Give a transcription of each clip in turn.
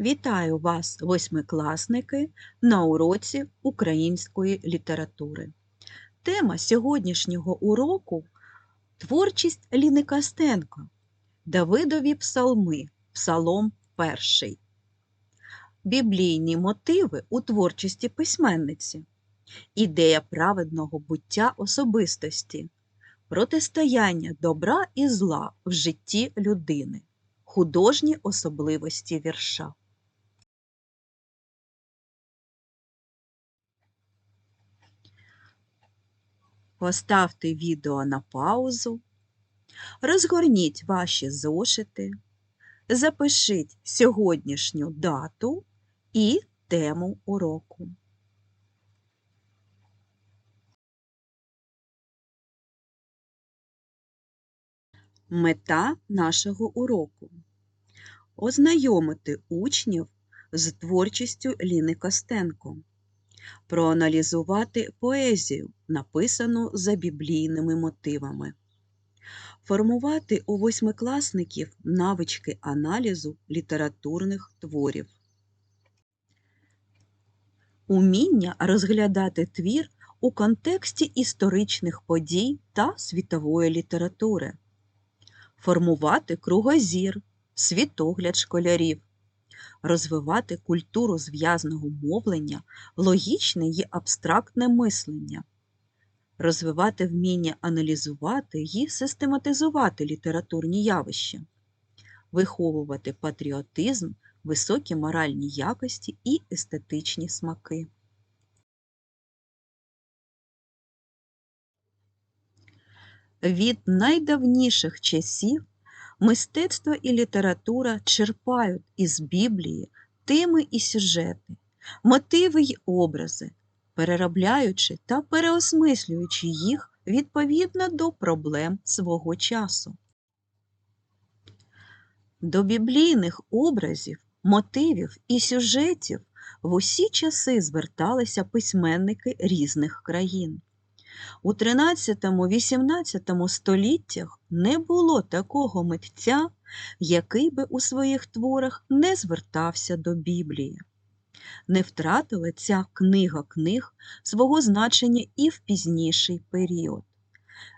Вітаю вас, восьмикласники, на уроці української літератури. Тема сьогоднішнього уроку творчість Ліни Костенко, Давидові псалми, Псалом перший. Біблійні мотиви у творчості письменниці, ідея праведного буття особистості, протистояння добра і зла в житті людини, художні особливості вірша. Поставте відео на паузу, розгорніть ваші зошити, запишіть сьогоднішню дату і тему уроку. Мета нашого уроку ознайомити учнів з творчістю Ліни Костенко, проаналізувати поезію, написану за біблійними мотивами, формувати у восьмикласників навички аналізу літературних творів, уміння розглядати твір у контексті історичних подій та світової літератури, формувати кругозір, світогляд школярів, розвивати культуру зв'язного мовлення, логічне і абстрактне мислення, розвивати вміння аналізувати і систематизувати літературні явища, виховувати патріотизм, високі моральні якості і естетичні смаки. Від найдавніших часів мистецтво і література черпають із Біблії теми і сюжети, мотиви й образи, переробляючи та переосмислюючи їх відповідно до проблем свого часу. До біблійних образів, мотивів і сюжетів в усі часи зверталися письменники різних країн. У 13-18 століттях не було такого митця, який би у своїх творах не звертався до Біблії. Не втратила ця книга книг свого значення і в пізніший період.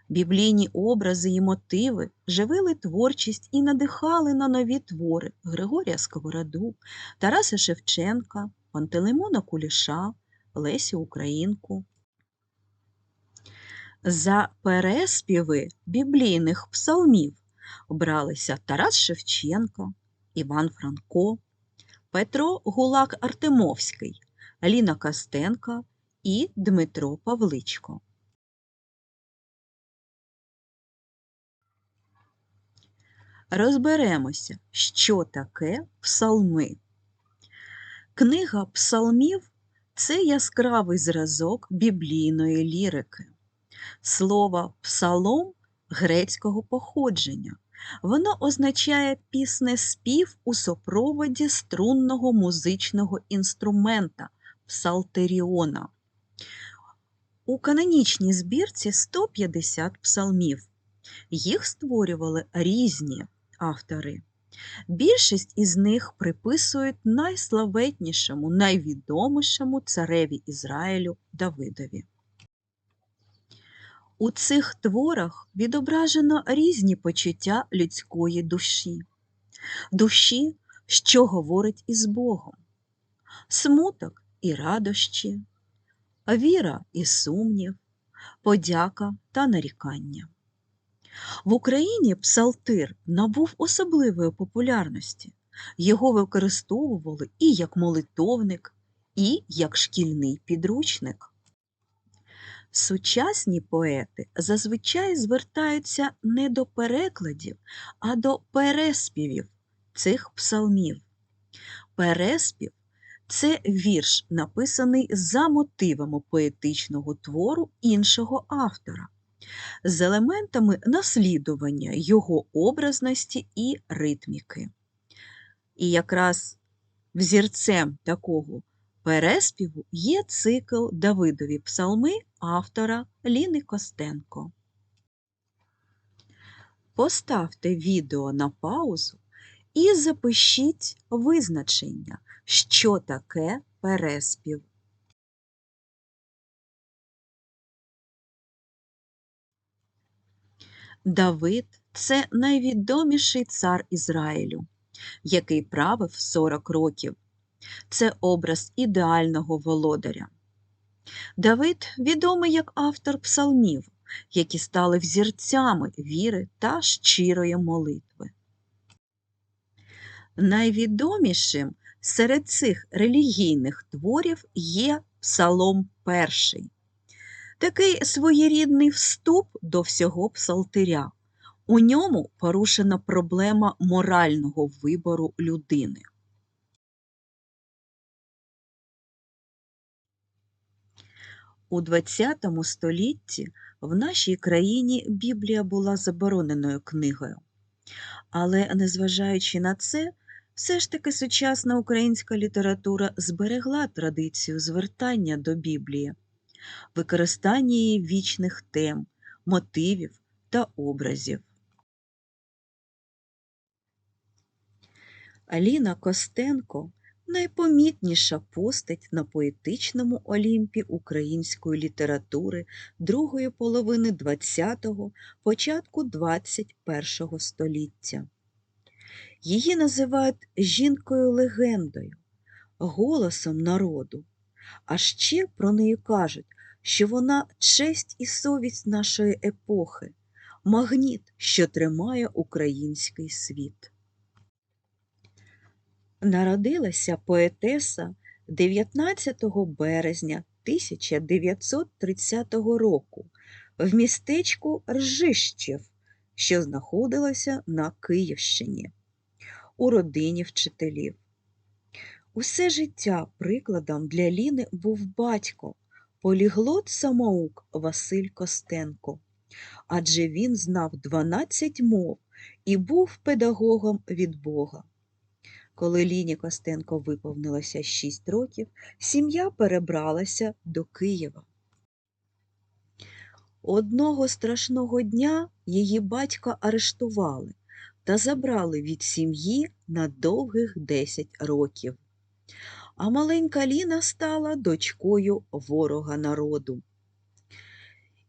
Біблійні образи і мотиви живили творчість і надихали на нові твори Григорія Сковороду, Тараса Шевченка, Пантелеймона Куліша, Лесю Українку. За переспіви біблійних псалмів бралися Тарас Шевченко, Іван Франко, Петро Гулак Артемовський, Ліна Костенка і Дмитро Павличко. Розберемося, що таке псалми. Книга псалмів це яскравий зразок біблійної лірики. Слово псалом грецького походження. Воно означає пісне спів у супроводі струнного музичного інструмента псалтеріона. У канонічній збірці 150 псалмів. Їх створювали різні автори. Більшість із них приписують найславетнішому, найвідомішому цареві Ізраїлю Давидові. У цих творах відображено різні почуття людської душі, душі, що говорить із Богом, смуток і радощі, віра і сумнів, подяка та нарікання. В Україні псалтир набув особливої популярності. Його використовували і як молитовник, і як шкільний підручник. Сучасні поети зазвичай звертаються не до перекладів, а до переспівів цих псалмів. Переспів це вірш, написаний за мотивами поетичного твору іншого автора, з елементами наслідування його образності і ритміки. І якраз взірцем такого переспіву є цикл Давидові псалми автора Ліни Костенко. Поставте відео на паузу і запишіть визначення, що таке переспів. Давид це найвідоміший цар Ізраїлю, який правив 40 років. Це образ ідеального володаря. Давид відомий як автор псалмів, які стали взірцями віри та щирої молитви. Найвідомішим серед цих релігійних творів є Псалом перший. Такий своєрідний вступ до всього псалтиря. У ньому порушена проблема морального вибору людини. У ХХ столітті в нашій країні Біблія була забороненою книгою. Але, незважаючи на це, все ж таки сучасна українська література зберегла традицію звертання до Біблії, використання її вічних тем, мотивів та образів. Аліна Костенко найпомітніша постать на поетичному олімпі української літератури другої половини ХХ – початку ХХІ століття. Її називають жінкою-легендою, голосом народу, а ще про неї кажуть, що вона честь і совість нашої епохи, магніт, що тримає український світ. Народилася поетеса 19 березня 1930 року в містечку Ржищев, що знаходилося на Київщині, у родині вчителів. Усе життя прикладом для Ліни був батько, поліглот самоук Василь Костенко, адже він знав 12 мов і був педагогом від Бога. Коли Ліні Костенко виповнилося 6 років, сім'я перебралася до Києва. Одного страшного дня її батька арештували та забрали від сім'ї на довгих 10 років. А маленька Ліна стала дочкою ворога народу.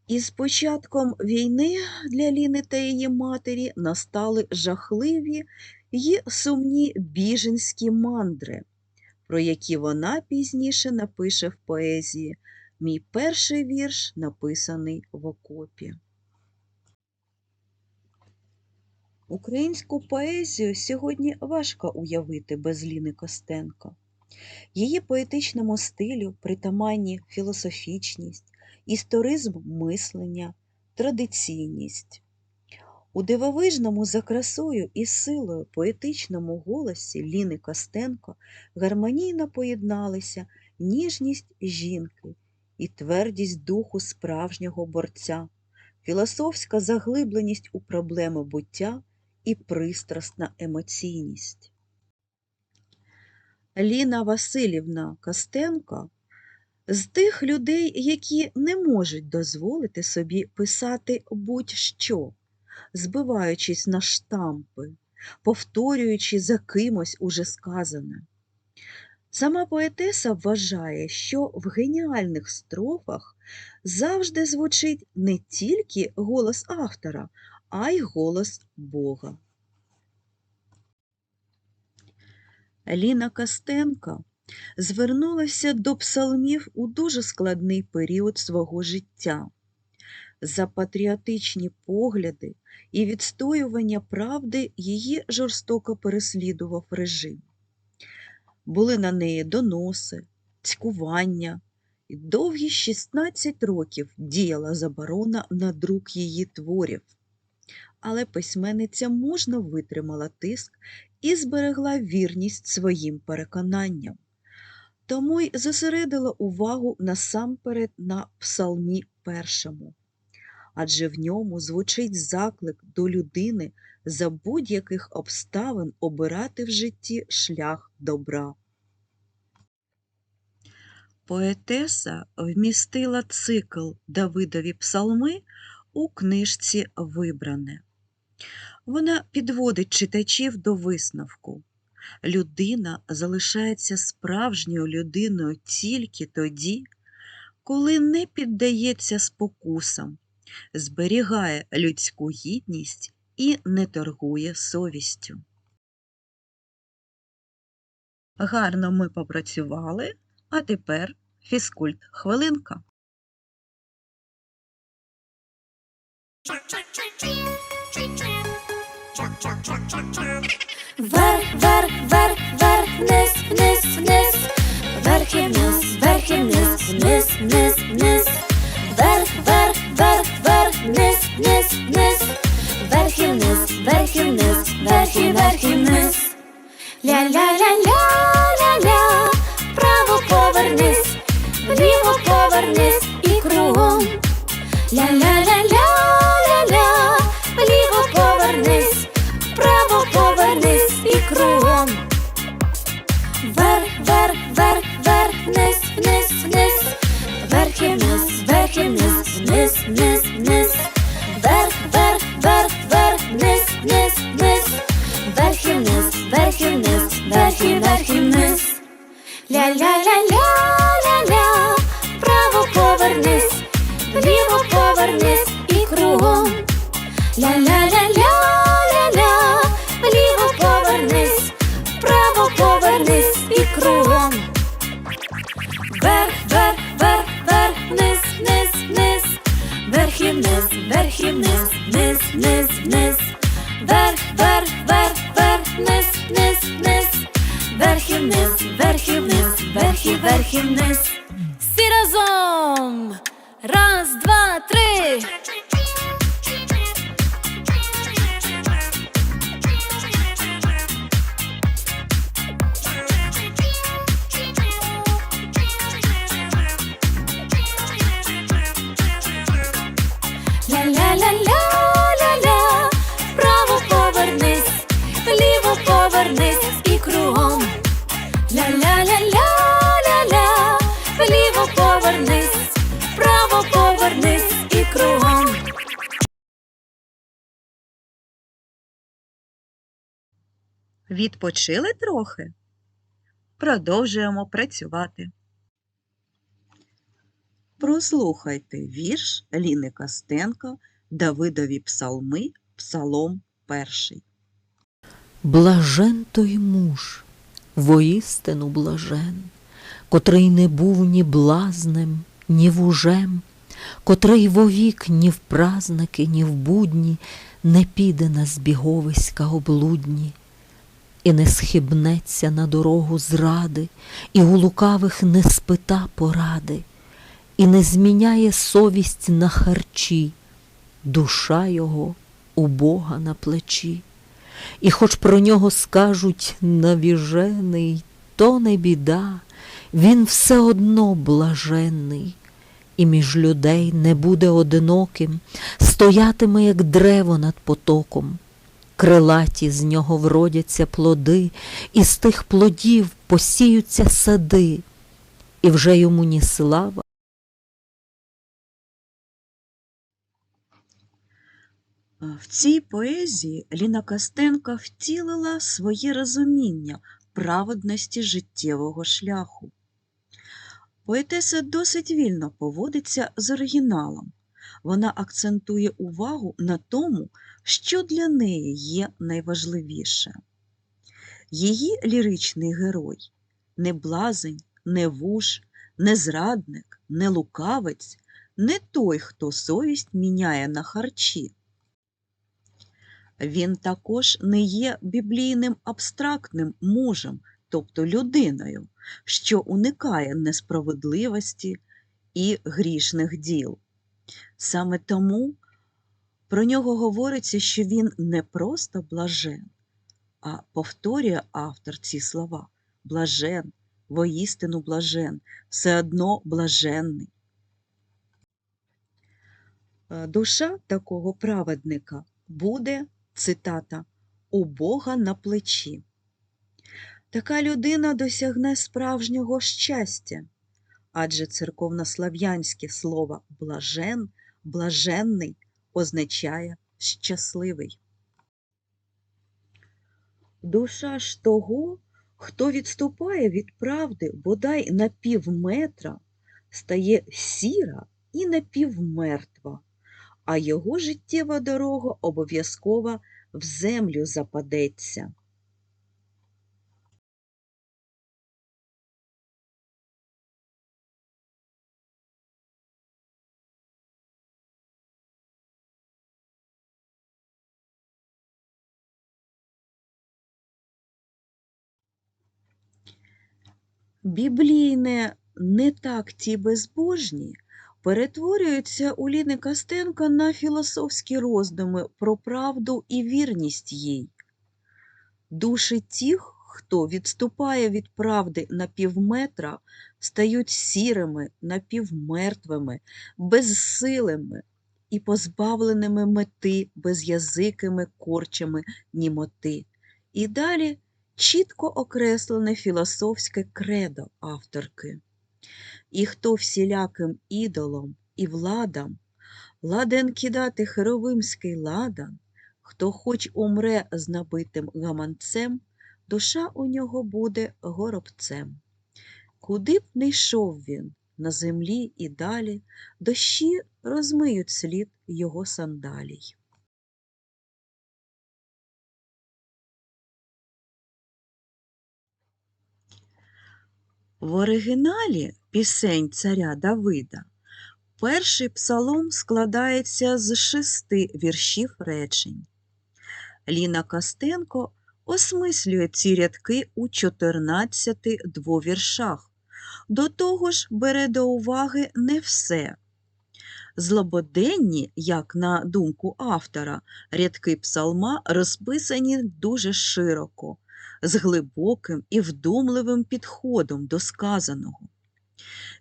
Із початком війни для Ліни та її матері настали жахливі й сумні біженські мандри, про які вона пізніше напише в поезії Мій перший вірш написаний в окопі. Українську поезію сьогодні важко уявити без Ліни Костенко. Її поетичному стилю притаманні філософічність, історизм мислення, традиційність. У дивовижному за красою і силою поетичному голосі Ліни Костенко гармонійно поєдналися ніжність жінки і твердість духу справжнього борця, філософська заглибленість у проблеми буття і пристрасна емоційність. Ліна Васильівна Костенко з тих людей, які не можуть дозволити собі писати будь-що збиваючись на штампи, повторюючи за кимось уже сказане. Сама поетеса вважає, що в геніальних строфах завжди звучить не тільки голос автора, а й голос Бога. Ліна Костенко звернулася до псалмів у дуже складний період свого життя. За патріотичні погляди і відстоювання правди її жорстоко переслідував режим. Були на неї доноси, цькування, і довгі 16 років діяла заборона на друк її творів. Але письменниця мужно витримала тиск і зберегла вірність своїм переконанням. Тому й зосередила увагу насамперед на псалмі першому адже в ньому звучить заклик до людини за будь-яких обставин обирати в житті шлях добра. Поетеса вмістила цикл Давидові псалми у книжці Вибране. Вона підводить читачів до висновку. Людина залишається справжньою людиною тільки тоді, коли не піддається спокусам, зберігає людську гідність і не торгує совістю. Гарно ми попрацювали, а тепер фізкульт хвилинка. Вверх, вверх, вверх, вверх, вниз, вниз, вниз, вверх і вниз, вверх і вниз, вниз, вниз, вниз, вниз, вниз, верхи вниз, вверх і вниз, вверх і вниз. Ля-ля-ля-ля-ля-ля, право повернись, вліво повернись. І кругом. Ля-ля-ля-ля-ля-ля, Відпочили трохи? Продовжуємо працювати. Прослухайте вірш Ліни Костенко Давидові псалми, псалом перший. Блажен той муж, воістину блажен, котрий не був ні блазнем, ні вужем, котрий вовік ні в празники, ні в будні не піде на збіговиська облудні, і не схибнеться на дорогу зради, і у лукавих не спита поради, і не зміняє совість на харчі, душа його у Бога на плечі. І хоч про нього скажуть навіжений, то не біда, він все одно блаженний, і між людей не буде одиноким, стоятиме, як древо над потоком. Крилаті з нього вродяться плоди, і з тих плодів посіються сади, і вже йому ні слава, В цій поезії Ліна Костенко втілила своє розуміння праведності життєвого шляху. Поетеса досить вільно поводиться з оригіналом. Вона акцентує увагу на тому, що для неї є найважливіше. Її ліричний герой не блазень, не вуж, не зрадник, не лукавець, не той, хто совість міняє на харчі. Він також не є біблійним абстрактним мужем, тобто людиною, що уникає несправедливості і грішних діл. Саме тому про нього говориться, що він не просто блажен, а повторює автор ці слова блажен, воістину блажен, все одно блаженний. Е, Душа такого праведника буде, цитата, у Бога на плечі. Така людина досягне справжнього щастя, адже церковнослав'янське слово блажен, блаженний означає щасливий. Душа ж того, хто відступає від правди бодай на півметра, стає сіра і напівмертва, а його життєва дорога обов'язково в землю западеться. Біблійне не так ті безбожні перетворюються у Ліни Костенка на філософські роздуми про правду і вірність їй. Душі тих, хто відступає від правди на півметра, стають сірими, напівмертвими, безсилими і позбавленими мети безязикими корчами німоти. І далі чітко окреслене філософське кредо авторки. І хто всіляким ідолом і владам ладен кидати херовимський ладан, хто хоч умре з набитим гаманцем, душа у нього буде горобцем. Куди б не йшов він, на землі і далі, дощі розмиють слід його сандалій. В оригіналі пісень царя Давида перший псалом складається з шести віршів речень. Ліна Костенко осмислює ці рядки у 14 двовіршах. До того ж бере до уваги не все. Злободенні, як на думку автора, рядки псалма розписані дуже широко, з глибоким і вдумливим підходом до сказаного.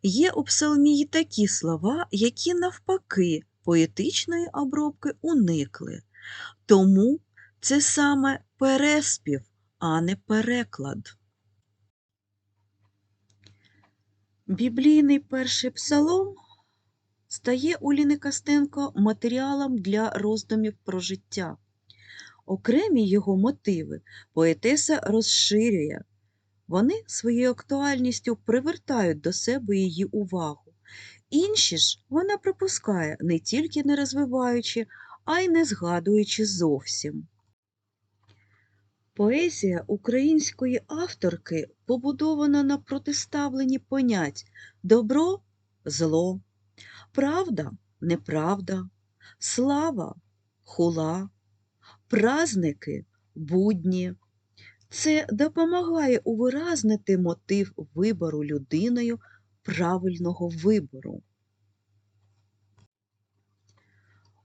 Є у псалмі й такі слова, які навпаки поетичної обробки уникли. Тому це саме переспів, а не переклад. Біблійний перший псалом стає у Ліни Костенко матеріалом для роздумів про життя. Окремі його мотиви поетеса розширює. Вони своєю актуальністю привертають до себе її увагу. Інші ж вона припускає, не тільки не розвиваючи, а й не згадуючи зовсім. Поезія української авторки побудована на протиставленні понять добро зло, правда неправда, слава хула, праздники будні. Це допомагає увиразнити мотив вибору людиною правильного вибору.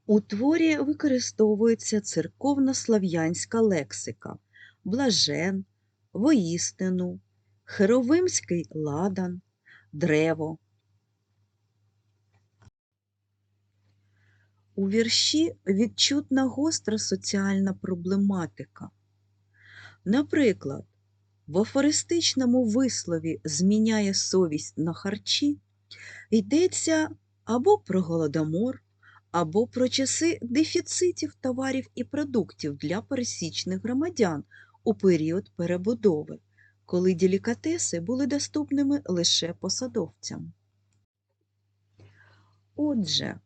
У творі використовується церковно-слав'янська лексика блажен, воістину, херовимський ладан, древо. У вірші відчутна гостра соціальна проблематика. Наприклад, в афористичному вислові зміняє совість на харчі йдеться або про голодомор, або про часи дефіцитів товарів і продуктів для пересічних громадян у період перебудови, коли делікатеси були доступними лише посадовцям. Отже,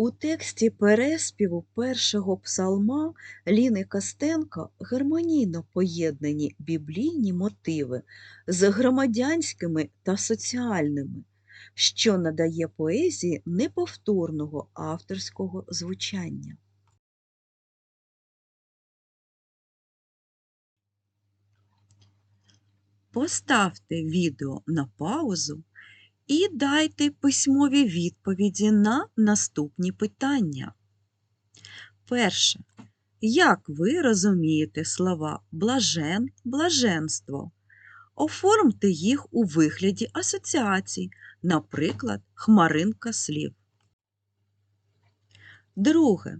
у тексті переспіву першого псалма Ліни Костенко гармонійно поєднані біблійні мотиви з громадянськими та соціальними, що надає поезії неповторного авторського звучання. Поставте відео на паузу і дайте письмові відповіді на наступні питання. Перше. Як ви розумієте слова блажен, блаженство? Оформте їх у вигляді асоціацій, наприклад, хмаринка слів. Друге.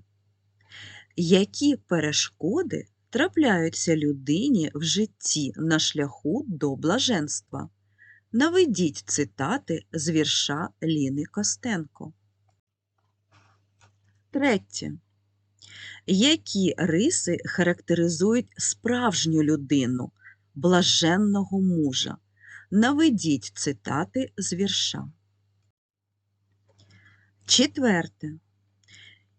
Які перешкоди трапляються людині в житті на шляху до блаженства? Наведіть цитати з вірша Ліни Костенко. Третє. Які риси характеризують справжню людину, блаженного мужа? Наведіть цитати з вірша. Четверте.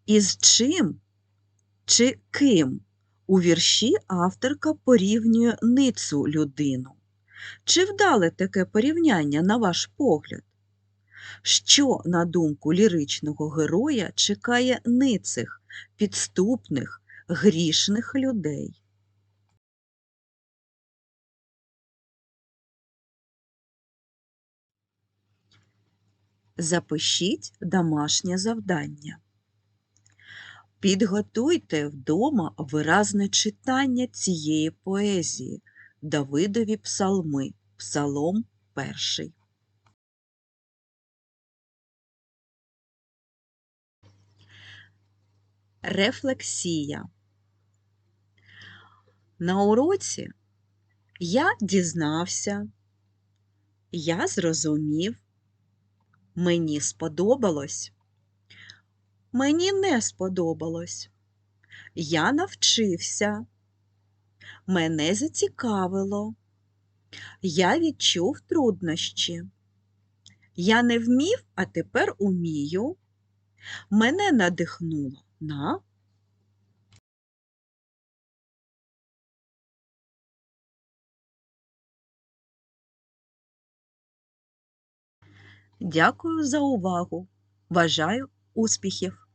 Із чим чи ким у вірші авторка порівнює ницу людину? Чи вдале таке порівняння на ваш погляд? Що, на думку ліричного героя, чекає ницих, підступних, грішних людей? Запишіть домашнє завдання. Підготуйте вдома виразне читання цієї поезії Давидові псалми, Псалом перший. Рефлексія. На уроці я дізнався, я зрозумів, мені сподобалось, мені не сподобалось. Я навчився, мене зацікавило, я відчув труднощі. Я не вмів, а тепер умію. Мене надихнуло на Дякую за увагу. Бажаю успіхів!